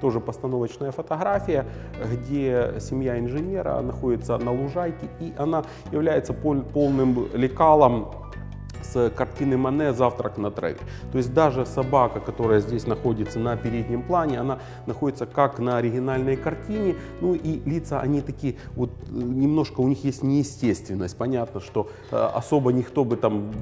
тоже постановочная фотография, где семья инженера находится на лужайке, и она является пол- полным лекалом с картины Мане «Завтрак на траве». То есть даже собака, которая здесь находится на переднем плане, она находится как на оригинальной картине. Ну и лица, они такие, вот э, немножко у них есть неестественность. Понятно, что э, особо никто бы там,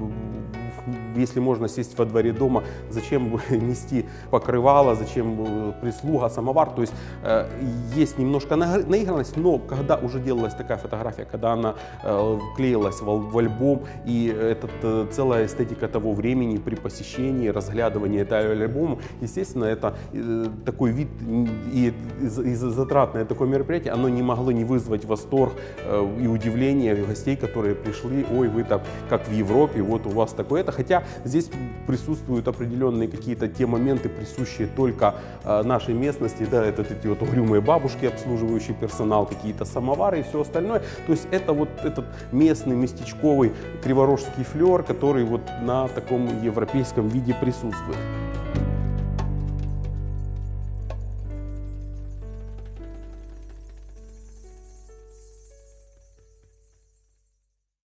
если можно сесть во дворе дома, зачем нести покрывало, зачем э, прислуга, самовар. То есть э, есть немножко на- наигранность, но когда уже делалась такая фотография, когда она э, клеилась в, ал- в альбом, и этот, э, целая эстетика того времени при посещении, разглядывании этого альбома, естественно, это такой вид и, и затратное такое мероприятие, оно не могло не вызвать восторг и удивление гостей, которые пришли, ой, вы там как в Европе, вот у вас такое-то, хотя здесь присутствуют определенные какие-то те моменты, присущие только э, нашей местности, да, это эти вот угрюмые бабушки, обслуживающий персонал, какие-то самовары и все остальное. То есть это вот этот местный местечковый криворожский флер, который вот на таком европейском виде присутствует.